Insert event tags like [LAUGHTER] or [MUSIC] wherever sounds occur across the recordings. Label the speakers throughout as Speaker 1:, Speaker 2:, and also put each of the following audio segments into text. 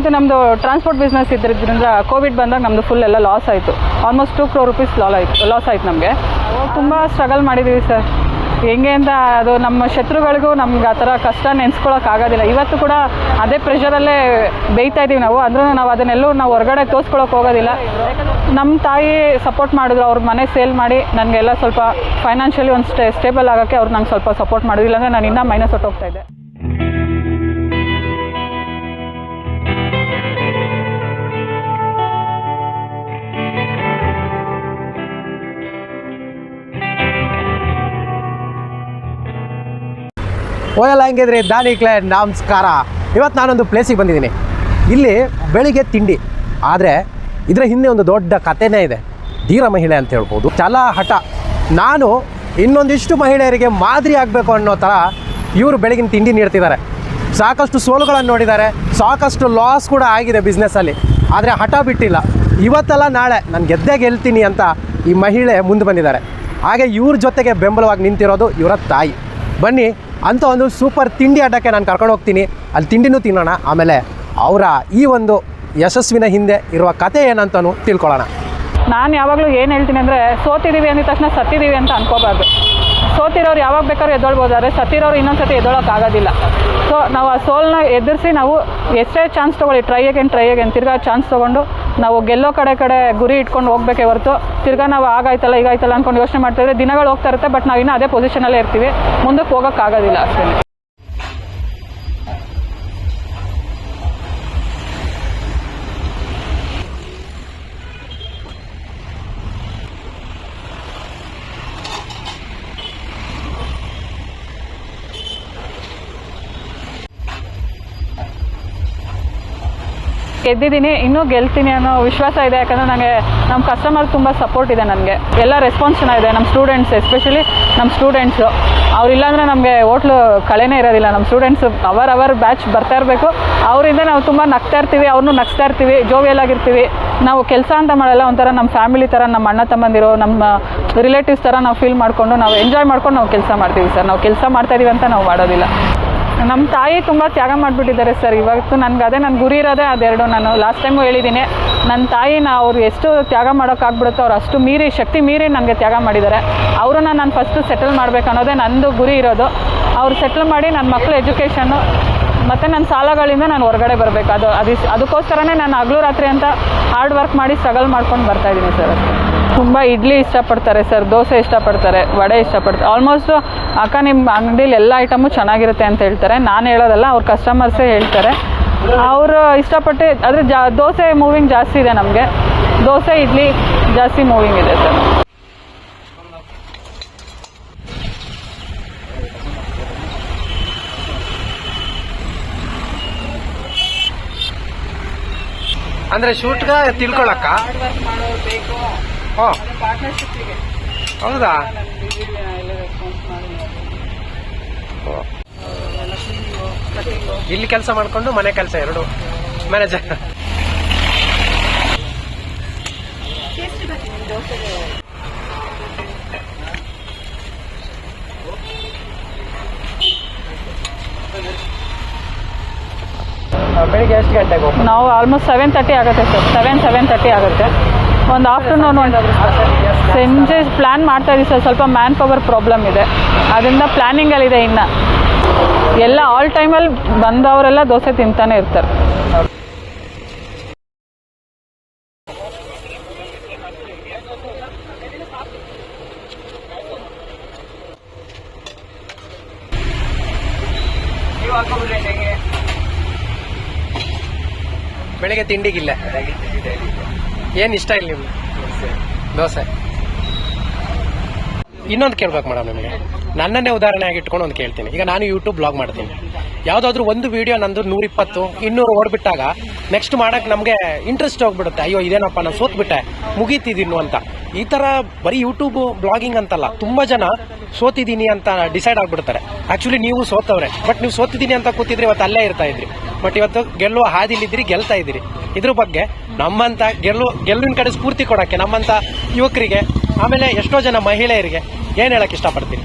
Speaker 1: ನಾವಂತೂ ನಮ್ಮದು transport business ಇದ್ದಿದ್ದರಿಂದ ಕೋವಿಡ್ ಬಂದಾಗ ನಮ್ಮದು ಫುಲ್ ಎಲ್ಲ ಲಾಸ್ ಆಯಿತು. ಆಲ್ಮೋಸ್ಟ್ ಟೂ ಕ್ರೋ ರುಪೀಸ್ ಲಾಲ್ ಆಯಿತು ಲಾಸ್ ಆಯ್ತು ನಮಗೆ. ತುಂಬ ಸ್ಟ್ರಗಲ್ ಮಾಡಿದ್ದೀವಿ ಸರ್ ಹೆಂಗೆ ಅಂತ ಅದು ನಮ್ಮ ಶತ್ರುಗಳಿಗೂ ನಮ್ಗೆ ಆ ಥರ ಕಷ್ಟ ನೆನೆಸ್ಕೊಳಕ್ಕೆ ಆಗೋದಿಲ್ಲ. ಇವತ್ತು ಕೂಡ ಅದೇ ಪ್ರೆಷರಲ್ಲೇ ಬೇಯ್ತಾ ಇದ್ದೀವಿ ನಾವು. ಅಂದ್ರೂ ನಾವು ಅದನ್ನೆಲ್ಲೂ ನಾವು ಹೊರಗಡೆ ತೋರಿಸ್ಕೊಳಕ್ಕೆ ಹೋಗೋದಿಲ್ಲ. ನಮ್ಮ ತಾಯಿ ಸಪೋರ್ಟ್ ಮಾಡಿದ್ರು, ಅವ್ರ ಮನೆ ಸೇಲ್ ಮಾಡಿ ನನಗೆಲ್ಲ ಸ್ವಲ್ಪ ಫೈನಾನ್ಷಿಯಲಿ ಒಂದು ಸ್ಟೇ ಸ್ಟೇಬಲ್ ಆಗೋಕ್ಕೆ ಅವ್ರು ನಂಗೆ ಸ್ವಲ್ಪ ಸಪೋರ್ಟ್ ಮಾಡಿದ್ರು. ಇಲ್ಲಾಂದರೆ ನಾನು ಇನ್ನೂ ಮೈನಸ್ ಹೊಟ್ಟೋಗ್ತಾ ಇದ್ದೆ.
Speaker 2: ಓಯಲ್ಲ ದಾನಿ ಕ್ಲೇ ನಮಸ್ಕಾರ. ಇವತ್ತು ನಾನೊಂದು ಪ್ಲೇಸಿಗೆ ಬಂದಿದ್ದೀನಿ. ಇಲ್ಲಿ ಬೆಳಿಗ್ಗೆ ತಿಂಡಿ. ಆದರೆ ಇದರ ಹಿಂದೆ ಒಂದು ದೊಡ್ಡ ಕಥೆನೇ ಇದೆ. ಧೀರ ಮಹಿಳೆ ಅಂತ ಹೇಳ್ಬೋದು. ಛಲ ಹಠ ನಾನು ಇನ್ನೊಂದಿಷ್ಟು ಮಹಿಳೆಯರಿಗೆ ಮಾದರಿ ಆಗಬೇಕು ಅನ್ನೋ ಥರ ಇವರು ಬೆಳಗಿನ ತಿಂಡಿ ನೀಡ್ತಿದ್ದಾರೆ. ಸಾಕಷ್ಟು ಸೋಲುಗಳನ್ನು ನೋಡಿದ್ದಾರೆ. ಸಾಕಷ್ಟು ಲಾಸ್ ಕೂಡ ಆಗಿದೆ ಬಿಸ್ನೆಸ್ಸಲ್ಲಿ ಆದರೆ ಹಠ ಬಿಟ್ಟಿಲ್ಲ. ಇವತ್ತಲ್ಲ ನಾಳೆ ನಾನು ಗೆದ್ದೇ ಗೆಲ್ತೀನಿ ಅಂತ ಈ ಮಹಿಳೆ ಮುಂದೆ ಬಂದಿದ್ದಾರೆ. ಹಾಗೆ ಇವ್ರ ಜೊತೆಗೆ ಬೆಂಬಲವಾಗಿ ನಿಂತಿರೋದು ಇವರ ತಾಯಿ. ಬನ್ನಿ ಅಂತ ಒಂದು ಸೂಪರ್ ತಿಂಡಿ ಆಟಕ್ಕೆ ನಾನು ಕರ್ಕೊಂಡು ಹೋಗ್ತೀನಿ. ಅಲ್ಲಿ ತಿಂಡಿನೂ ತಿನ್ನೋಣ. ಆಮೇಲೆ ಅವರ ಈ ಒಂದು ಯಶಸ್ವಿನ ಹಿಂದೆ ಇರುವ ಕತೆ ಏನಂತನೂ ತಿಳ್ಕೊಳ್ಳೋಣ.
Speaker 1: ನಾನು ಯಾವಾಗಲೂ ಏನು ಹೇಳ್ತೀನಿ ಅಂದರೆ ಸೋತಿದ್ದೀವಿ ಅಂದಿದ ತಕ್ಷಣ ಸತ್ತಿದ್ದೀವಿ ಅಂತ ಅನ್ಕೋಬಾರ್ದು. ಸೋತಿರೋರು ಯಾವಾಗ ಬೇಕಾದ್ರೂ ಎದ್ದೊಳ್ಬೋದು, ಆದರೆ ಸತ್ತಿರೋರು ಇನ್ನೊಂದು ಸತಿ ಎದ್ದೊಳಕ್ಕೆ ಆಗೋದಿಲ್ಲ ಸೊ ನಾವು ಆ ಸೋಲ್ನ ಎದುರಿಸಿ ನಾವು ಎಷ್ಟೇ ಚಾನ್ಸ್ ತೊಗೊಳ್ಳಿ ಟ್ರೈ ಅಗೇನ್ ಟ್ರೈ ಅಗೇನ್ ತಿರ್ಗಾ ಚಾನ್ಸ್ ತೊಗೊಂಡು ನಾವು ಗೆಲ್ಲೋ ಕಡೆ ಕಡೆ ಗುರಿ ಇಟ್ಕೊಂಡು ಹೋಗ್ಬೇಕೇ ಹೊರತು, ತಿರ್ಗಾ ನಾವು ಆಗಾಯ್ತಲ್ಲ, ಈಗಾಯ್ತಲ್ಲ ಅಂದ್ಕೊಂಡು ಯೋಚನೆ ಮಾಡ್ತಿದ್ರೆ ದಿನಗಳು ಹೋಗ್ತಾ ಇರುತ್ತೆ ಬಟ್ ನಾವು ಇನ್ನೂ ಅದೇ ಪೊಸಿಷನಲ್ಲೇ ಇರ್ತೀವಿ, ಮುಂದಕ್ಕೆ ಹೋಗೋಕ್ಕಾಗೋದಿಲ್ಲ ಅಷ್ಟೇ. ಗೆದ್ದಿದ್ದೀನಿ, ಇನ್ನೂ ಗೆಲ್ತೀನಿ ಅನ್ನೋ ವಿಶ್ವಾಸ ಇದೆ, ಯಾಕಂದರೆ ನನಗೆ ನಮ್ಮ ಕಸ್ಟಮರ್ ತುಂಬ ಸಪೋರ್ಟ್ ಇದೆ ನನಗೆ. ಎಲ್ಲ ರೆಸ್ಪಾನ್ಸ್ ಚೆನ್ನಾಗಿದೆ, ನಮ್ಮ ಸ್ಟೂಡೆಂಟ್ಸ್ ಎಸ್ಪೆಷಲಿ ನಮ್ಮ ಸ್ಟೂಡೆಂಟ್ಸು ಅವ್ರಿಲ್ಲಾಂದರೆ ನಮಗೆ ಹೋಟ್ಲು ಕಳೆನೇ ಇರೋದಿಲ್ಲ. ನಮ್ಮ ಸ್ಟೂಡೆಂಟ್ಸ್ ಅವರ್ ಅವರ್ ಬ್ಯಾಚ್ ಬರ್ತಾ ಇರಬೇಕು. ಅವರಿಂದ ನಾವು ತುಂಬ ನಗ್ತಾ ಇರ್ತೀವಿ, ಅವ್ರನ್ನೂ ನಗ್ತಾ ಇರ್ತೀವಿ ಜೋವಿಯಲ್ ಆಗಿರ್ತೀವಿ. ನಾವು ಕೆಲಸ ಅಂತ ಮಾಡಲ್ಲ, ಒಂಥರ ನಮ್ಮ ಫ್ಯಾಮಿಲಿ ಥರ, ನಮ್ಮ ಅಣ್ಣ ತಮ್ಮಂದಿರೋ, ನಮ್ಮ ರಿಲೇಟಿವ್ಸ್ ಥರ ನಾವು ಫೀಲ್ ಮಾಡಿಕೊಂಡು, ನಾವು ಎಂಜಾಯ್ ಮಾಡ್ಕೊಂಡು ನಾವು ಕೆಲಸ ಮಾಡ್ತೀವಿ ಸರ್. ನಾವು ಕೆಲಸ ಮಾಡ್ತಾ ಇದ್ದೀವಿ ಅಂತ ನಾವು ಮಾಡೋದಿಲ್ಲ. ನಮ್ಮ ತಾಯಿ ತುಂಬ ತ್ಯಾಗ ಮಾಡಿಬಿಟ್ಟಿದ್ದಾರೆ ಸರ್. ಇವತ್ತು ನನಗೆ ಅದೇ ನನ್ನ ಗುರಿ ಇರೋದೇ ಅದೆರಡು. ನಾನು ಲಾಸ್ಟ್ ಟೈಮು ಹೇಳಿದ್ದೀನಿ ನನ್ನ ತಾಯಿನ ಅವ್ರು ಎಷ್ಟು ತ್ಯಾಗ ಮಾಡೋಕ್ಕಾಗ್ಬಿಡುತ್ತೋ ಅವ್ರು ಅಷ್ಟು ಮೀರಿ, ಶಕ್ತಿ ಮೀರಿ ನನಗೆ ತ್ಯಾಗ ಮಾಡಿದ್ದಾರೆ. ಅವ್ರನ್ನ ನಾನು ಫಸ್ಟು ಸೆಟಲ್ ಮಾಡಬೇಕು ಅನ್ನೋದೇ ನಂದು ಗುರಿ ಇರೋದು. ಅವ್ರು ಸೆಟ್ಲ್ ಮಾಡಿ ನನ್ನ ಮಕ್ಕಳು ಎಜುಕೇಷನ್ನು ಮತ್ತು ನನ್ನ ಸಾಲಗಳಿಂದ ನಾನು ಹೊರಗಡೆ ಬರಬೇಕು. ಅದು, ಅದಿಸ್, ಅದಕ್ಕೋಸ್ಕರನೇ ನಾನು ಹಗಲು ರಾತ್ರಿ ಅಂತ ಹಾರ್ಡ್ ವರ್ಕ್ ಮಾಡಿ ಸ್ಟ್ರಗಲ್ ಮಾಡ್ಕೊಂಡು ಬರ್ತಾ ಇದ್ದೀನಿ ಸರ್ ತುಂಬ ಇಡ್ಲಿ ಇಷ್ಟಪಡ್ತಾರೆ ಸರ್, ದೋಸೆ ಇಷ್ಟಪಡ್ತಾರೆ, ವಡೆ ಇಷ್ಟಪಡ್ತಾರೆ. ಆಲ್ಮೋಸ್ಟ್ ಅಕ್ಕ ನಿಮ್ಮ ಅಂಗಡೀಲಿ ಎಲ್ಲ ಐಟಮು ಚೆನ್ನಾಗಿರುತ್ತೆ ಅಂತ ಹೇಳ್ತಾರೆ. ನಾನು ಹೇಳೋದಲ್ಲ, ಅವ್ರ ಕಸ್ಟಮರ್ಸೇ ಹೇಳ್ತಾರೆ. ಅವರು ಇಷ್ಟಪಟ್ಟು, ಆದರೆ ಜಾ, ದೋಸೆ ಮೂವಿಂಗ್ ಜಾಸ್ತಿ ಇದೆ ನಮಗೆ. ದೋಸೆ, ಇಡ್ಲಿ ಜಾಸ್ತಿ ಮೂವಿಂಗ್ ಇದೆ ಸರ್.
Speaker 2: ಅಂದ್ರೆ ಶೂಟ್ಗ ತಿಳ್ಕೊಳಕ್ಕ?
Speaker 1: ಪಾರ್ಟ್ನರ್ಶಿಪ್ಪಿಗೆ
Speaker 2: ಹೌದಾ? ಇಲ್ಲಿ ಕೆಲಸ ಮಾಡ್ಕೊಂಡು ಮನೆ ಕೆಲಸ ಎರಡು. ಮ್ಯಾನೇಜರ್ ಬೆಳಿಗ್ಗೆ ಎಷ್ಟು ಗಂಟೆಗೆ
Speaker 1: ನಾವು ಆಲ್ಮೋಸ್ಟ್ ಸೆವೆನ್ ತರ್ಟಿ ಆಗುತ್ತೆ ಸರ್. ಸೆವೆನ್ ಸೆವೆನ್ ತರ್ಟಿ ಆಗುತ್ತೆ. ಒಂದು ಆಫ್ಟರ್ನೂನ್ ಒಂದು ಸಂಜೆ ಪ್ಲ್ಯಾನ್ ಮಾಡ್ತಾ ಇದ್ದೀವಿ ಸರ್. ಸ್ವಲ್ಪ ಮ್ಯಾನ್ ಪವರ್ ಪ್ರಾಬ್ಲಮ್ ಇದೆ. ಅದರಿಂದ ಪ್ಲ್ಯಾನಿಂಗಲ್ಲಿದೆ ಇನ್ನು. ಎಲ್ಲ ಆಲ್ ಟೈಮಲ್ಲಿ ಬಂದವರೆಲ್ಲ ದೋಸೆ ತಿಂತಾನೆ ಇರ್ತಾರೆ.
Speaker 2: ಬೆಳಗ್ಗೆ ತಿಂಡಿಗಿಲ್ಲ. ಏನು ಇಷ್ಟ ಇಲ್ಲ ನಿಮ್ಗೆ? ದೋಸೆ. ಇನ್ನೊಂದು ಕೇಳ್ಬೇಕು ಮೇಡಮ್ ನಿಮಗೆ. ನನ್ನನ್ನೇ ಉದಾಹರಣೆ ಇಟ್ಕೊಂಡು ಒಂದು ಕೇಳ್ತೀನಿ. ಈಗ ನಾನು ಯೂಟ್ಯೂಬ್ ಬ್ಲಾಗ್ ಮಾಡ್ತೀನಿ. ಯಾವುದಾದ್ರೂ ಒಂದು ವಿಡಿಯೋ ನಂದು ನೂರಿಪ್ಪತ್ತು, ಇನ್ನೂರು ಓಡ್ಬಿಟ್ಟಾಗ ನೆಕ್ಸ್ಟ್ ಮಾಡಕ್ ನಮಗೆ ಇಂಟ್ರೆಸ್ಟ್ ಹೋಗ್ಬಿಡುತ್ತೆ. ಅಯ್ಯೋ, ಇದೇನಪ್ಪ, ನಾನು ಸೋತ್ಬಿಟ್ಟೆ. ಮುಗೀತಿದ್ದೀನು ಅಂತ. ಈ ಥರ ಬರೀ ಯೂಟ್ಯೂಬ್ ಬ್ಲಾಗಿಂಗ್ ಅಂತಲ್ಲ, ತುಂಬ ಜನ ಸೋತಿದ್ದೀನಿ ಅಂತ ಡಿಸೈಡ್ ಆಗ್ಬಿಡ್ತಾರೆ. ಆ್ಯಕ್ಚುಲಿ ನೀವು ಸೋತವ್ರೆ. ಬಟ್ ನೀವು ಸೋತಿದ್ದೀನಿ ಅಂತ ಕೂತಿದ್ರೆ ಇವತ್ತು ಅಲ್ಲೇ ಇರ್ತಾ ಇದ್ರಿ. ಬಟ್ ಇವತ್ತು ಗೆಲ್ಲುವ ಹಾದಿಲಿದ್ರಿ ಗೆಲ್ತಾ ಇದ್ದೀರಿ. ಇದ್ರ ಬಗ್ಗೆ ನಮ್ಮಂತ ಗೆಲ್ಲು ಗೆಲುವಿನ ಕಡೆ ಸ್ಫೂರ್ತಿ ಕೊಡಕ್ಕೆ ನಮ್ಮಂತ ಯುವಕರಿಗೆ, ಆಮೇಲೆ ಎಷ್ಟೋ ಜನ ಮಹಿಳೆಯರಿಗೆ ಏನು ಹೇಳಕ್ ಇಷ್ಟಪಡ್ತೀನಿ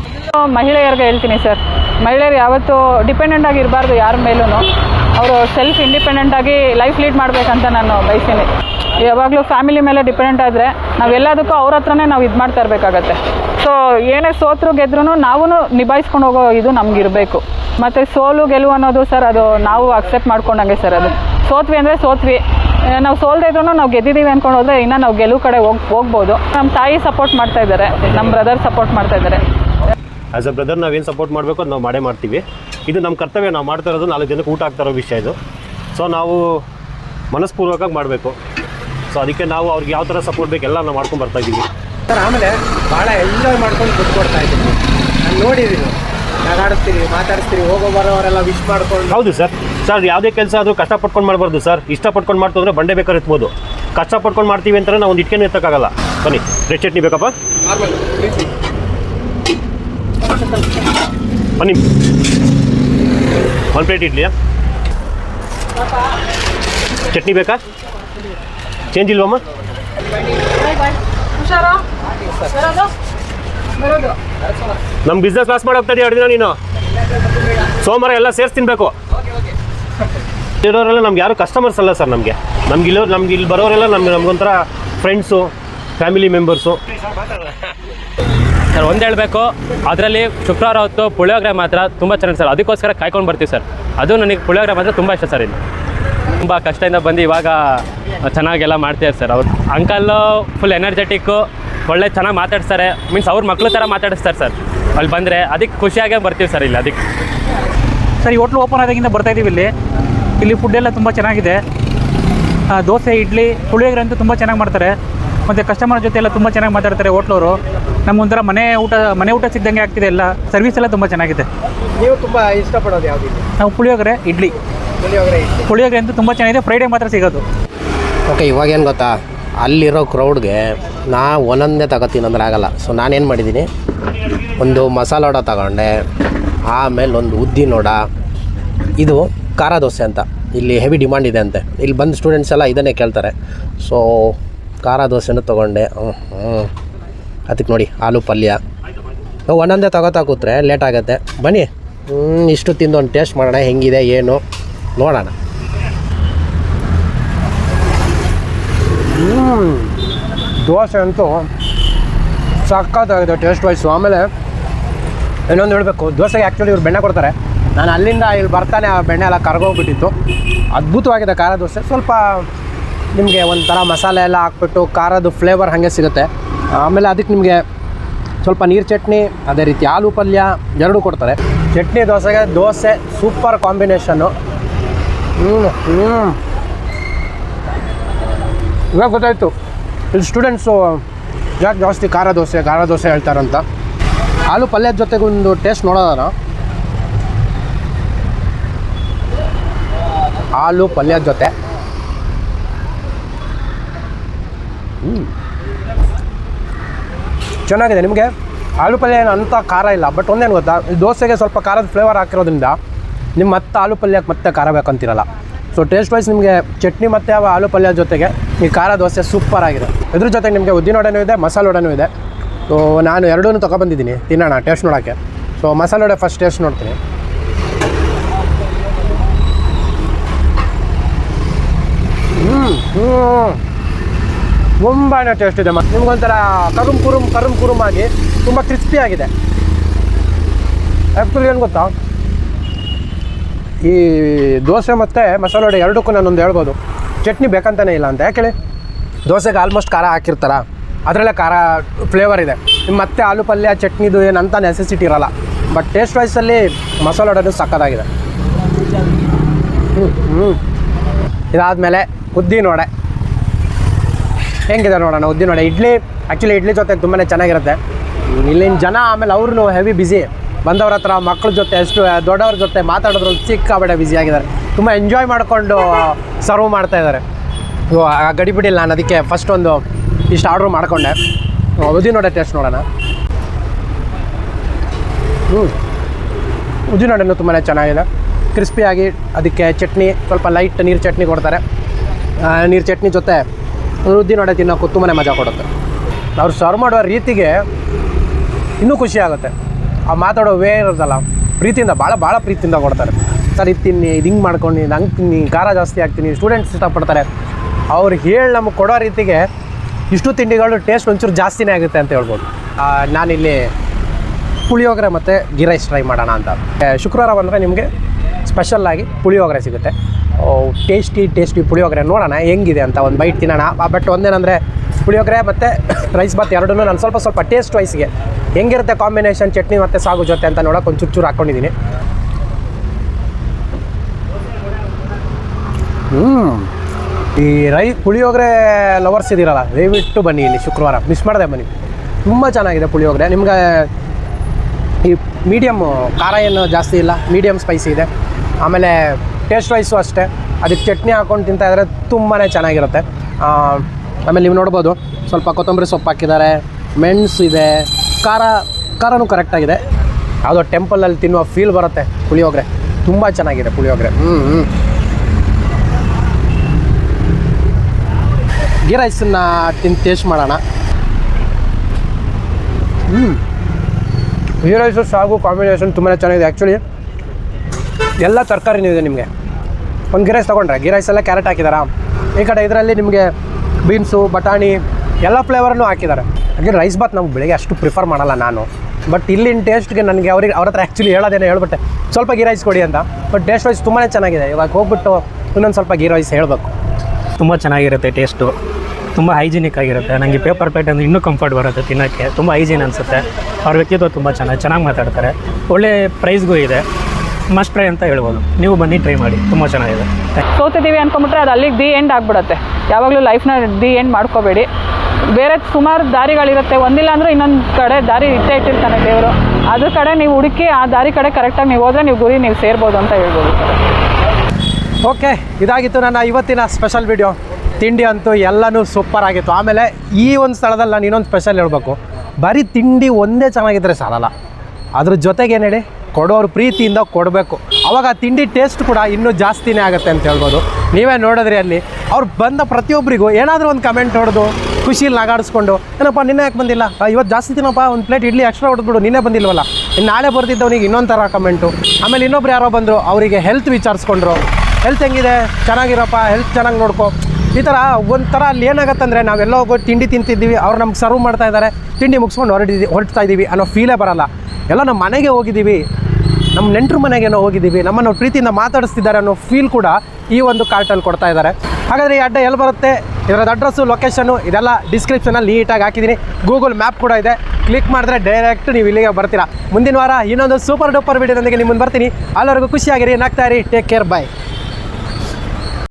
Speaker 1: ಮಹಿಳೆಯರಿಗೆ ಹೇಳ್ತೀನಿ ಸರ್. ಮಹಿಳೆಯರು ಯಾವತ್ತೂ ಡಿಪೆಂಡೆಂಟ್ ಆಗಿರಬಾರ್ದು ಯಾರ ಮೇಲೂ ಅವರು ಸೆಲ್ಫ್ ಇಂಡಿಪೆಂಡೆಂಟಾಗಿ ಲೈಫ್ ಲೀಡ್ ಮಾಡಬೇಕಂತ ನಾನು ಬಯಸ್ತೀನಿ. ಯಾವಾಗಲೂ ಫ್ಯಾಮಿಲಿ ಮೇಲೆ ಡಿಪೆಂಡೆಂಟ್ ಆದರೆ ನಾವೆಲ್ಲದಕ್ಕೂ ಅವ್ರ ಹತ್ರನೇ ನಾವು ಇದು ಮಾಡ್ತಾ ಇರಬೇಕಾಗತ್ತೆ. ಸೊ ಏನೇ ಸೋತ್ರು ಗೆದ್ರೂ ನಾವು ನಿಭಾಯಿಸ್ಕೊಂಡು ಹೋಗೋ ಇದು ನಮಗಿರಬೇಕು. ಮತ್ತು ಸೋಲು ಗೆಲುವು ಅನ್ನೋದು ಸರ್ ಅದು ನಾವು ಅಕ್ಸೆಪ್ಟ್ ಮಾಡ್ಕೊಂಡಂಗೆ ಸರ್ ಅದು. ಸೋತ್ವಿ ಅಂದರೆ ಸೋತ್ವಿ. ನಾವು ಸೋಲ್ದೇ ಇದ್ರೂ ನಾವು ಗೆದ್ದಿದ್ದೀವಿ ಅಂದ್ಕೊಂಡು ಹೋದ್ರೆ ಇನ್ನೂ ನಾವು ಗೆಲುವು ಕಡೆ ಹೋಗಿ, ಹೋಗ್ಬೋದು. ನಮ್ಮ ತಾಯಿ ಸಪೋರ್ಟ್ ಮಾಡ್ತಾ ಇದ್ದಾರೆ. ನಮ್ಮ ಬ್ರದರ್ ಸಪೋರ್ಟ್ ಮಾಡ್ತಾ ಇದ್ದಾರೆ.
Speaker 3: ಆ್ಯಸ್ ಅ ಬ್ರದರ್ ನಾವೇನು ಸಪೋರ್ಟ್ ಮಾಡಬೇಕು ಅದು ನಾವು ಮಾಡೇ ಮಾಡ್ತೀವಿ. ಇದು ನಮ್ಮ ಕರ್ತವ್ಯ ನಾವು ಮಾಡ್ತಾ ಇರೋದು ನಾಲ್ಕು ಜನಕ್ಕೆ ಊಟ ಆಗ್ತಾ ಇರೋ ವಿಷಯ ಇದು. ಸೊ ನಾವು ಮನಸ್ಪೂರ್ವಕವಾಗಿ ಮಾಡಬೇಕು. ಸೊ ಅದಕ್ಕೆ ನಾವು ಅವ್ರಿಗೆ ಯಾವ ಥರ ಸಪೋರ್ಟ್ ಬೇಕು ಎಲ್ಲ ನಾವು ಮಾಡ್ಕೊಂಡು ಬರ್ತಾ ಇದ್ದೀವಿ
Speaker 2: ಸರ್ ಆಮೇಲೆ ಭಾಳ ಎಂಜಾಯ್ ಮಾಡ್ಕೊಂಡು ಕೂತ್ಕೊಡ್ತಾ ಇದ್ದೀನಿ. ನಾನು ನೋಡಿದ್ದೀನಿ ನಗಾಡಿಸ್ತೀರಿ ಮಾತಾಡಿಸ್ತೀರಿ ಹೋಗೋ ಬರೋವರೆಲ್ಲ ವಿಶ್ ಮಾಡ್ಕೊಂಡು.
Speaker 3: ಹೌದು ಸರ್. ಸರ್ ಯಾವುದೇ ಕೆಲಸ ಆದರೂ ಕಷ್ಟಪಟ್ಕೊಂಡು ಮಾಡಬಾರ್ದು ಸರ್. ಇಷ್ಟಪಟ್ಕೊಂಡು ಮಾಡ್ತು ಅಂದರೆ ಬಂಡೆ ಬೇಕಾದ್ರೆ ಎತ್ಬೋದು. ಕಷ್ಟಪಟ್ಕೊಂಡು ಮಾಡ್ತೀವಿ ಅಂತಾರೆ ನಾವು ಒಂದು ಇಟ್ಕೊಂಡು ಎತ್ತಕ್ಕಾಗಲ್ಲ. ಬನ್ನಿ ರೆಡ್ ಚಟ್ನಿ ಬೇಕಪ್ಪ? ಬನ್ನಿ. ಒಂದು ಪ್ಲೇಟ್ ಇಡ್ಲಿಯಾ? ಚಟ್ನಿ ಬೇಕಾ? ಚೇಂಜ್ ಇಲ್ವಮ್ಮ ನಮ್ಮ ಬಿಸ್ನೆಸ್ ಲಾಸ್ ಮಾಡಿ ಹೋಗ್ತಾ ಇದೀಯ ಎರಡು ದಿನ ನೀನು. ಸೋಮವಾರ ಎಲ್ಲ ಸೇರ್ಸಿ ತಿನ್ಬೇಕು. ಇರೋರೆಲ್ಲ ನಮ್ಗೆ ಯಾರು ಕಸ್ಟಮರ್ಸ್ ಅಲ್ಲ ಸರ್ ನಮಗೆ. ನಮ್ಗೆ ಇಲ್ಲೋ ನಮ್ಗೆ ಇಲ್ಲಿ ಬರೋರೆಲ್ಲ ನಮ್ಗೆ ನಮ್ಗೊಂಥರ ಫ್ರೆಂಡ್ಸು ಫ್ಯಾಮಿಲಿ ಮೆಂಬರ್ಸು
Speaker 4: ಸರ್, ಒಂದು ಹೇಳಬೇಕು. ಅದರಲ್ಲಿ ಶುಕ್ರವಾರ ಹೊತ್ತು ಪುಳಿಯೋಗರೆ ಮಾತ್ರ ತುಂಬ ಚೆನ್ನಾಗಿ ಸರ್. ಅದಕ್ಕೋಸ್ಕರ ಕಾಯ್ಕೊಂಡು ಬರ್ತೀವಿ ಸರ್. ಅದು ನನಗೆ ಪುಳಿಯೋಗರೆ ಮಾತ್ರ ತುಂಬ ಇಷ್ಟ ಸರ್ ಇಲ್ಲಿ. ತುಂಬ ಕಷ್ಟದಿಂದ ಬಂದು ಇವಾಗ ಚೆನ್ನಾಗೆಲ್ಲ ಮಾಡ್ತಿದ್ದಾರೆ ಸರ್ ಅವ್ರು. ಅಂಕಲ್ಲು ಫುಲ್ ಎನರ್ಜೆಟಿಕ್ಕು ಒಳ್ಳೆ ಚೆನ್ನಾಗಿ ಮಾತಾಡ್ತಾರೆ ಮೀನ್ಸ್ ಅವ್ರ ಮಕ್ಕಳು ಥರ ಮಾತಾಡಿಸ್ತಾರೆ ಸರ್. ಅಲ್ಲಿ ಬಂದರೆ ಅದಕ್ಕೆ ಖುಷಿಯಾಗೇ ಬರ್ತೀವಿ ಸರ್ ಇಲ್ಲಿ ಅದಕ್ಕೆ.
Speaker 5: ಸರ್, ಈ ಹೋಟ್ಲು ಓಪನ್ ಆದಾಗಿಂದ ಬರ್ತಾ ಇದೀವಿ ಇಲ್ಲಿ. ಇಲ್ಲಿ ಫುಡ್ಡೆಲ್ಲ ತುಂಬ ಚೆನ್ನಾಗಿದೆ. ದೋಸೆ, ಇಡ್ಲಿ, ಪುಳಿಯೋಗರೆ ಅಂತೂ ತುಂಬ ಚೆನ್ನಾಗಿ ಮಾಡ್ತಾರೆ. ಮತ್ತು ಕಸ್ಟಮರ್ ಜೊತೆ ಎಲ್ಲ ತುಂಬ ಚೆನ್ನಾಗಿ ಮಾತಾಡ್ತಾರೆ ಹೋಟ್ಲವರು. ನಮ್ಗೊಂಥರ ಮನೆ ಊಟ ಮನೆ ಊಟ ಸಿದ್ದಂಗೆ ಆಗ್ತಿದೆ ಎಲ್ಲ. ಸರ್ವಿಸ್ ಎಲ್ಲ ತುಂಬ ಚೆನ್ನಾಗಿದೆ.
Speaker 2: ನೀವು ತುಂಬ ಇಷ್ಟಪಡೋದು ಯಾವುದು
Speaker 5: ನಾವು ಪುಳಿಯೋಗರೆ ಇಡ್ಲಿ. ಪುಳಿಯೋಗರೆ ಅಂತೂ ತುಂಬ ಚೆನ್ನಾಗಿದೆ. ಫ್ರೈಡೇ ಮಾತ್ರ ಸಿಗೋದು.
Speaker 2: ಓಕೆ ಇವಾಗೇನು ಗೊತ್ತಾ? ಅಲ್ಲಿರೋ ಕ್ರೌಡ್ಗೆ ನಾ ಒಂದೊಂದೇ ತಗೋತೀನಿ ಅಂದ್ರೆ ಆಗಲ್ಲ. ಸೊ ನಾನೇನು ಮಾಡಿದ್ದೀನಿ ಒಂದು ಮಸಾಲ ವಡ ತಗೊಂಡೆ. ಆಮೇಲೆ ಒಂದು ಉದ್ದಿನ ವಡ ಇದು ಖಾರ ದೋಸೆ ಅಂತ. ಇಲ್ಲಿ ಹೆವಿ ಡಿಮಾಂಡ್ ಇದೆ ಅಂತೆ. ಇಲ್ಲಿ ಬಂದು ಸ್ಟೂಡೆಂಟ್ಸ್ ಎಲ್ಲ ಇದನ್ನೇ ಕೇಳ್ತಾರೆ. ಸೊ ಖಾರ ದೋಸೆನೂ ತೊಗೊಂಡೆ. ಹ್ಞೂ ಹ್ಞೂ ಅದಕ್ಕೆ ನೋಡಿ, ಆಲೂ ಪಲ್ಯ. ನಾವು ಒಂದೊಂದೇ ತಗೋತಾ ಕೂತ್ರೆ ಲೇಟ್ ಆಗುತ್ತೆ. ಬನ್ನಿ. ಹ್ಞೂ ಇಷ್ಟು ತಿಂದು ಒಂದು ಟೇಸ್ಟ್ ಮಾಡೋಣ, ಹೆಂಗಿದೆ, ಏನು? ನೋಡೋಣ. ದೋಸೆ ಅಂತೂ ಸಕ್ಕತ್ತಾಗಿದೆ ಟೇಸ್ಟ್ ವೈಸು ಆಮೇಲೆ ಇನ್ನೊಂದು ಹೇಳಬೇಕು, ದೋಸೆಗೆ ಆ್ಯಕ್ಚುಲಿ ಇವ್ರು ಬೆಣ್ಣೆ ಕೊಡ್ತಾರೆ. ನಾನು ಅಲ್ಲಿಂದ ಇಲ್ಲಿ ಬರ್ತಾನೆ, ಆ ಬೆಣ್ಣೆ ಎಲ್ಲ ಕರ್ಗೋಗ್ಬಿಟ್ಟಿತ್ತು. ಅದ್ಭುತವಾಗಿದೆ ಖಾರ ದೋಸೆ. ಸ್ವಲ್ಪ ನಿಮಗೆ ಒಂಥರ ಮಸಾಲೆ ಎಲ್ಲ ಹಾಕ್ಬಿಟ್ಟು ಖಾರದ ಫ್ಲೇವರ್ ಹಾಗೆ ಸಿಗುತ್ತೆ. ಆಮೇಲೆ ಅದಕ್ಕೆ ನಿಮಗೆ ಸ್ವಲ್ಪ ನೀರು ಚಟ್ನಿ, ಅದೇ ರೀತಿ ಆಲೂ ಪಲ್ಯ ಎರಡೂ ಕೊಡ್ತಾರೆ. ಚಟ್ನಿ, ದೋಸೆಗೆ ದೋಸೆ ಸೂಪರ್ ಕಾಂಬಿನೇಷನ್ನು ಇವಾಗ ಗೊತ್ತಾಯಿತು. ಇಲ್ಲಿ ಸ್ಟೂಡೆಂಟ್ಸು ಯಾಕೆ ಜಾಸ್ತಿ ಖಾರ ದೋಸೆ ಖಾರ ದೋಸೆ ಹೇಳ್ತಾರಂತ. ಆಲೂ ಪಲ್ಯದ ಜೊತೆಗೆ ಒಂದು ಟೇಸ್ಟ್ ನೋಡೋಣ ಆಲೂ ಪಲ್ಯದ ಜೊತೆ. ಚೆನ್ನಾಗಿದೆ ನಿಮಗೆ? ಆಲೂ ಪಲ್ಯ ಏನು ಅಂಥ ಖಾರ ಇಲ್ಲ ಬಟ್ ಒಂದೇನು ಗೊತ್ತಾ? ದೋಸೆಗೆ ಸ್ವಲ್ಪ ಖಾರದ ಫ್ಲೇವರ್ ಹಾಕಿರೋದ್ರಿಂದ ನಿಮ್ಮ ಮತ್ತೆ ಆಲೂ ಪಲ್ಯಕ್ಕೆ ಮತ್ತೆ ಖಾರ ಬೇಕಂತಿರಲ್ಲ ಸೊ ಟೇಸ್ಟ್ ವೈಸ್ ನಿಮಗೆ ಚಟ್ನಿ ಮತ್ತು ಯಾವ ಆಲೂ ಪಲ್ಯ ಜೊತೆಗೆ ಈ ಖಾರ ದೋಸೆ ಸೂಪರ್ ಆಗಿದೆ. ಇದ್ರ ಜೊತೆಗೆ ನಿಮಗೆ ಉದ್ದಿನ ವಡೆನೂ ಇದೆ, ಮಸಾಲೆ ವಡೆನೂ ಇದೆ. ಸೊ ನಾನು ಎರಡೂ ತೊಗೊಬಂದಿದ್ದೀನಿ, ತಿನ್ನೋಣ ಟೇಸ್ಟ್ ನೋಡೋಕ್ಕೆ. ಸೊ ಮಸಾಲೆ ವಡೆ ಫಸ್ಟ್ ಟೇಸ್ಟ್ ನೋಡ್ತೀನಿ. ಹ್ಞೂ ಹ್ಞೂ ತುಂಬಾ ಟೇಸ್ಟ್ ಇದೆ ಮತ್ತು ನಿಮ್ಗೊಂಥರ ಕರುಮ್ ಕುರುಮ್ ಕರುಮ್ ಕುರುಮ್ ಆಗಿ ತುಂಬ ಕ್ರಿಸ್ಪಿ ಆಗಿದೆ. ಆ್ಯಕ್ಚುಲಿ ಏನು ಗೊತ್ತಾ? ಈ ದೋಸೆ ಮತ್ತು ಮಸಾಲೆ ವಡೆ ಎರಡಕ್ಕೂ ನಾನೊಂದು ಹೇಳ್ಬೋದು. ಚಟ್ನಿ ಬೇಕಂತಾನೆ ಇಲ್ಲ ಅಂತ, ಯಾಕೆ ದೋಸೆಗೆ ಆಲ್ಮೋಸ್ಟ್ ಖಾರ ಹಾಕಿರ್ತಾರ. ಅದರಲ್ಲೇ ಖಾರ ಫ್ಲೇವರ್ ಇದೆ. ನಿಮ್ಮ ಮತ್ತೆ ಆಲೂ ಪಲ್ಯ, ಚಟ್ನಿದು ಏನಂತ ನೆಸೆಸಿಟಿ ಇರೋಲ್ಲ. ಬಟ್ ಟೇಸ್ಟ್ ವೈಸಲ್ಲಿ ಮಸಾಲೆ ವಡೆನೂ ಸಕ್ಕತ್ತಾಗಿದೆ ಹ್ಞೂ ಹ್ಞೂ ಇದಾದಮೇಲೆ ಉದ್ದಿನ ವಡೆ. ಹೆಂಗಿದೆ ನೋಡೋಣ. ಉದ್ದಿನ ವಡೆ, ಇಡ್ಲಿ ಆ್ಯಕ್ಚುಲಿ ಇಡ್ಲಿ ಜೊತೆ ತುಂಬಾ ಚೆನ್ನಾಗಿರುತ್ತೆ. ಇಲ್ಲಿನ ಜನ ಆಮೇಲೆ ಅವ್ರೂ ಹೆವಿ ಬ್ಯುಸಿ ಬಂದವ್ರ ಹತ್ರ ಮಕ್ಕಳ ಜೊತೆ, ಅಷ್ಟು ದೊಡ್ಡವ್ರ ಜೊತೆ ಮಾತಾಡೋದ್ರಲ್ಲಿ ಸಿಕ್ಕಾಬಡೆ ಬ್ಯುಸಿ ಆಗಿದ್ದಾರೆ. ತುಂಬ ಎಂಜಾಯ್ ಮಾಡಿಕೊಂಡು ಸರ್ವ್ ಮಾಡ್ತಾ ಇದ್ದಾರೆ. ಗಡಿಬಿಡಿಲ್ಲ ನಾನು ಅದಕ್ಕೆ ಫಸ್ಟ್ ಒಂದು ಇಷ್ಟು ಆರ್ಡ್ರ್ ಮಾಡಿಕೊಂಡೆ. ಉದ್ದಿನ ವಡೆ ಟೇಸ್ಟ್ ನೋಡೋಣ. ಹ್ಞೂ ಉದ್ದಿನ ವಡೆನೂ ತುಂಬಾ ಚೆನ್ನಾಗಿದೆ. ಕ್ರಿಸ್ಪಿಯಾಗಿ ಅದಕ್ಕೆ ಚಟ್ನಿ, ಸ್ವಲ್ಪ ಲೈಟ್ ನೀರು ಚಟ್ನಿ ಕೊಡ್ತಾರೆ. ನೀರು ಚಟ್ನಿ ಜೊತೆ ಉದ್ದಿನ ನೋಡೆ ತಿನ್ನೋಕ್ಕೂ ತುಂಬಾ ಮಜಾ ಕೊಡುತ್ತೆ. ಅವ್ರು ಸರ್ವ್ ಮಾಡುವ ರೀತಿಗೆ ಇನ್ನೂ ಖುಷಿ ಆಗುತ್ತೆ. ಆ ಮಾತಾಡೋ ವೇ ಇರೋದಲ್ಲ, ಪ್ರೀತಿಯಿಂದ ಭಾಳ ಭಾಳ ಪ್ರೀತಿಯಿಂದ ಕೊಡ್ತಾರೆ. ಸರ್ ಇದು ತಿನ್ನಿ, ಇದು ಹಿಂಗೆ ಮಾಡ್ಕೊಂಡು ಹಂಗೆ ತಿನ್ನಿ, ಖಾರ ಜಾಸ್ತಿ ಹಾಕ್ತೀನಿ ಸ್ಟೂಡೆಂಟ್ಸ್ ಇಷ್ಟಪಡ್ತಾರೆ. ಅವ್ರು ಹೇಳಿ ನಮಗೆ ಕೊಡೋ ರೀತಿಗೆ ಇಷ್ಟು ತಿಂಡಿಗಳು ಟೇಸ್ಟ್ ಒಂಚೂರು ಜಾಸ್ತಿನೇ ಆಗುತ್ತೆ ಅಂತ ಹೇಳ್ಬೋದು. ನಾನಿಲ್ಲಿ ಪುಳಿಯೋಗರೆ ಮತ್ತು ಗೀ ರೈಸ್ ಟ್ರೈ ಮಾಡೋಣ ಅಂತ. ಶುಕ್ರವಾರ ಬಂದರೆ ನಿಮಗೆ ಸ್ಪೆಷಲ್ಲಾಗಿ ಪುಳಿಯೋಗರೆ ಸಿಗುತ್ತೆ. ಟೇಸ್ಟಿ ಟೇಸ್ಟಿ ಪುಳಿಯೋಗರೆ ನೋಡೋಣ, ಹೆಂಗಿದೆ ಅಂತ ಒಂದು ಬೈಟ್ ತಿನ್ನೋಣ. ಬಟ್ ಒಂದೇನಂದರೆ, ಪುಳಿಯೋಗರೆ ಮತ್ತು ರೈಸ್ [COUGHS] ಬಾತ್ ಎರಡೂ ನಾನು ಸ್ವಲ್ಪ ಸ್ವಲ್ಪ ಟೇಸ್ಟ್ ವೈಸ್ಗೆ ಹೆಂಗಿರುತ್ತೆ ಕಾಂಬಿನೇಷನ್ ಚಟ್ನಿ ಮತ್ತು ಸಾಗು ಜೊತೆ ಅಂತ ನೋಡೋಕೆ ಒಂದು ಚೂರು ಚೂರು ಹಾಕ್ಕೊಂಡಿದ್ದೀನಿ ಹ್ಞೂ ಈ ರೈ ಪುಳಿಯೋಗರೆ ಲವರ್ಸ್ ಇದ್ದೀರಲ್ಲ, ದಯವಿಟ್ಟು ಬನ್ನಿ ಇಲ್ಲಿ ಶುಕ್ರವಾರ. ಮಿಸ್ ಮಾಡದೆ ಬನ್ನಿ. ತುಂಬ ಚೆನ್ನಾಗಿದೆ ಪುಳಿಯೋಗರೆ. ನಿಮ್ಗೆ ಈ ಮೀಡಿಯಮ್ಮು ಖಾರ ಏನು ಜಾಸ್ತಿ ಇಲ್ಲ ಮೀಡಿಯಮ್ ಸ್ಪೈಸಿ ಇದೆ. ಆಮೇಲೆ ಟೇಸ್ಟ್ ವೈಸು ಅಷ್ಟೇ. ಅದಕ್ಕೆ ಚಟ್ನಿ ಹಾಕೊಂಡು ತಿಂತಾ ಇದ್ರೆ ತುಂಬಾ ಚೆನ್ನಾಗಿರುತ್ತೆ. ಆಮೇಲೆ ನೀವು ನೋಡ್ಬೋದು, ಸ್ವಲ್ಪ ಕೊತ್ತಂಬರಿ ಸೊಪ್ಪು ಹಾಕಿದ್ದಾರೆ, ಮೆಣಸು ಇದೆ, ಖಾರ, ಖಾರನೂ ಕರೆಕ್ಟಾಗಿದೆ ಯಾವುದೋ ಟೆಂಪಲಲ್ಲಿ ತಿನ್ನುವ ಫೀಲ್ ಬರುತ್ತೆ ಪುಳಿಯೋಗರೆ. ತುಂಬ ಚೆನ್ನಾಗಿದೆ ಪುಳಿಯೋಗರೆ. ಹ್ಞೂ ಹ್ಞೂ ಗೀ ರೈಸನ್ನ ತಿಂದು ಟೇಸ್ಟ್ ಮಾಡೋಣ. ಹ್ಞೂ ಗೀ ರೈಸು ಸಾಗು ಕಾಂಬಿನೇಷನ್ ತುಂಬಾ ಚೆನ್ನಾಗಿದೆ. ಆ್ಯಕ್ಚುಲಿ ಎಲ್ಲ ತರಕಾರಿನೂ ಇದೆ ನಿಮಗೆ. ಒಂದು ಗಿರೈಸ್ ತೊಗೊಂಡ್ರೆ ಗೀ ರೈಸ್ ಎಲ್ಲ ಕ್ಯಾರೆಟ್ ಹಾಕಿದಾರಾ? ಈ ಕಡೆ ಇದರಲ್ಲಿ ನಿಮಗೆ ಬೀನ್ಸು, ಬಟಾಣಿ, ಎಲ್ಲ ಫ್ಲೇವರನ್ನು ಹಾಕಿದ್ದಾರೆ ಹಾಗೆ ರೈಸ್ ಬಾತ್ ನಮ್ಗೆ ಬೆಳಿಗ್ಗೆ ಅಷ್ಟು ಪ್ರಿಫರ್ ಮಾಡಲ್ಲ ನಾನು. ಬಟ್ ಇಲ್ಲಿನ ಟೇಸ್ಟ್ಗೆ ನನಗೆ ಅವ್ರಿಗೆ, ಅವ್ರ ಹತ್ರ ಆ್ಯಕ್ಚುಲಿ ಹೇಳೋದೇನೋ ಹೇಳ್ಬಿಟ್ಟೆ, ಸ್ವಲ್ಪ ಗೀ ರೈಸ್ ಕೊಡಿ ಅಂತ. ಬಟ್ ಟೇಸ್ಟ್ ವೈಸ್ ತುಂಬಾ ಚೆನ್ನಾಗಿದೆ. ಇವಾಗ ಹೋಗ್ಬಿಟ್ಟು ಇನ್ನೊಂದು ಸ್ವಲ್ಪ ಗೀ ರೈಸ್ ಹೇಳಬೇಕು.
Speaker 6: ತುಂಬ ಚೆನ್ನಾಗಿರುತ್ತೆ ಟೇಸ್ಟು ತುಂಬ ಹೈಜಿನಿಕ್ ಆಗಿರುತ್ತೆ. ನನಗೆ ಪೇಪರ್ ಪ್ಲೇಟ್ ಅಂದರೆ ಇನ್ನೂ ಕಂಫರ್ಟ್ ಬರುತ್ತೆ ತಿನ್ನೋಕ್ಕೆ. ತುಂಬ ಹೈಜಿನ್ ಅನಿಸುತ್ತೆ. ಅವ್ರ ವ್ಯಕ್ತಿತ್ವ ತುಂಬ ಚೆನ್ನಾಗಿ ಚೆನ್ನಾಗಿ ಮಾತಾಡ್ತಾರೆ. ಒಳ್ಳೆ ಪ್ರೈಸ್ಗೂ ಇದೆ. ಮಸ್ಟ್ ಟ್ರೈ ಅಂತ ಹೇಳ್ಬೋದು. ನೀವು ಬನ್ನಿ ಟ್ರೈ ಮಾಡಿ. ತುಂಬ ಚೆನ್ನಾಗಿದೆ.
Speaker 1: ಸೋತಿದ್ದೀವಿ ಅನ್ಕೊಂಬಿಟ್ರೆ ಅದು ಅಲ್ಲಿಗೆ ದಿ ಎಂಡ್ ಆಗಿಬಿಡುತ್ತೆ. ಯಾವಾಗಲೂ ಲೈಫ್ನ ದಿ ಎಂಡ್ ಮಾಡ್ಕೋಬೇಡಿ. ಬೇರೆ ಸುಮಾರು ದಾರಿಗಳಿರುತ್ತೆ. ಒಂದಿಲ್ಲ ಅಂದರೆ ಇನ್ನೊಂದು ಕಡೆ ದಾರಿ ಇಟ್ಟೇ ಇಟ್ಟಿರ್ತಾನೆ ದೇವರು. ಅದ್ರ ಕಡೆ ನೀವು ಹುಡುಕಿ ಆ ದಾರಿ ಕಡೆ ಕರೆಕ್ಟಾಗಿ ನೀವು ಹೋದರೆ ನೀವು ಗುರಿ ನೀವು ಸೇರ್ಬೋದು ಅಂತ ಹೇಳ್ಬೋದು.
Speaker 2: ಓಕೆ ಇದಾಗಿತ್ತು ನನ್ನ ಇವತ್ತಿನ ಸ್ಪೆಷಲ್ ವಿಡಿಯೋ ತಿಂಡಿ ಅಂತೂ ಎಲ್ಲನೂ ಸೂಪರ್ ಆಗಿತ್ತು. ಆಮೇಲೆ ಈ ಒಂದು ಸ್ಥಳದಲ್ಲಿ ನಾನು ಇನ್ನೊಂದು ಸ್ಪೆಷಲ್ ಹೇಳ್ಬೇಕು. ಬರೀ ತಿಂಡಿ ಒಂದೇ ಚೆನ್ನಾಗಿದ್ದರೆ ಸಾಲಲ್ಲ. ಅದ್ರ ಜೊತೆಗೆ ಏನು ಹೇಳಿ? ಕೊಡೋರು ಪ್ರೀತಿಯಿಂದ ಕೊಡಬೇಕು. ಅವಾಗ ಆ ತಿಂಡಿ ಟೇಸ್ಟ್ ಕೂಡ ಇನ್ನೂ ಜಾಸ್ತಿನೇ ಆಗುತ್ತೆ ಅಂತ ಹೇಳ್ಬೋದು. ನೀವೇ ನೋಡಿದ್ರಿ ಅಲ್ಲಿ. ಅವ್ರು ಬಂದ ಪ್ರತಿಯೊಬ್ಬರಿಗೂ ಏನಾದರೂ ಒಂದು ಕಮೆಂಟ್ ಹೊಡೆದು ಖುಷಿಯಲ್ಲಿ ನಗಾಡಿಸ್ಕೊಂಡು, ಏನಪ್ಪ, ನಿನ್ನೆ ಯಾಕೆ ಬಂದಿಲ್ಲ? ಇವತ್ತು ಜಾಸ್ತಿ ತಿನ್ನಪ್ಪ, ಒಂದು ಪ್ಲೇಟ್ ಇಡ್ಲಿ ಎಕ್ಸ್ಟ್ರಾ ಹೊಡೆದ್ಬಿಡು, ನಿನ್ನೆ ಬಂದಿಲ್ವಲ್ಲ? ಇನ್ನು ನಾಳೆ ಬರ್ತಿದ್ದವನಿಗೆ ಇನ್ನೊಂದು ಥರ ಕಮೆಂಟು ಆಮೇಲೆ ಇನ್ನೊಬ್ರು ಯಾರೋ ಬಂದರು, ಅವರಿಗೆ ಹೆಲ್ತ್ ವಿಚಾರಿಸ್ಕೊಂಡ್ರು. ಹೆಲ್ತ್ ಹೆಂಗಿದೆ? ಚೆನ್ನಾಗಿರಪ್ಪ ಹೆಲ್ತ್ ಚೆನ್ನಾಗಿ ನೋಡ್ಕೊ. ಈ ಥರ ಒಂಥರ ಅಲ್ಲಿ ಏನಾಗುತ್ತೆ ಅಂದರೆ ನಾವೆಲ್ಲ ಹೋಗೋ ತಿಂಡಿ ತಿಂತಿದ್ದೀವಿ, ಅವ್ರು ನಮ್ಗೆ ಸರ್ವ್ ಮಾಡ್ತಾ ಇದ್ದಾರೆ ತಿಂಡಿ ಮುಗಿಸ್ಕೊಂಡು ಹೊರಟಿದ್ದೀವಿ ಹೊರಡ್ತಾ ಇದ್ದೀವಿ ಅನ್ನೋ ಫೀಲೇ ಬರಲ್ಲ. ಎಲ್ಲ ನಮ್ಮ ಮನೆಗೆ ಹೋಗಿದ್ದೀವಿ. ನಮ್ಮ ನೆಂಟ್ರ ಮನೆಗೇನೋ ಹೋಗಿದ್ದೀವಿ. ನಮ್ಮನ್ನು ಪ್ರೀತಿಯಿಂದ ಮಾತಾಡಿಸ್ತಿದ್ದಾರೆ ಅನ್ನೋ ಫೀಲ್ ಕೂಡ ಈ ಒಂದು ಕಾರ್ಟಲ್ಲಿ ಕೊಡ್ತಾ ಇದ್ದಾರೆ. ಹಾಗಾದರೆ ಈ ಅಡ್ಡ ಎಲ್ಲಿ ಬರುತ್ತೆ? ಇದರದ ಅಡ್ರೆಸ್ಸು ಲೊಕೇಶನ್ನು ಇದೆಲ್ಲ ಡಿಸ್ಕ್ರಿಪ್ಷನಲ್ಲಿ ನೀಟಾಗಿ ಹಾಕಿದ್ದೀನಿ. ಗೂಗಲ್ ಮ್ಯಾಪ್ ಕೂಡ ಇದೆ. ಕ್ಲಿಕ್ ಮಾಡಿದ್ರೆ ಡೈರೆಕ್ಟ್ ನೀವು ಇಲ್ಲಿಗೆ ಬರ್ತೀರಾ. ಮುಂದಿನ ವಾರ ಇನ್ನೊಂದು ಸೂಪರ್ ಡೂಪರ್ ವಿಡಿಯೋದೊಂದಿಗೆ ನಿಮ್ಮನ್ನು ಬರ್ತೀನಿ. ಎಲ್ಲರಿಗೂ ಖುಷಿಯಾಗಿರಿ ನಗ್ತಾ ಇರಿ? Take care bye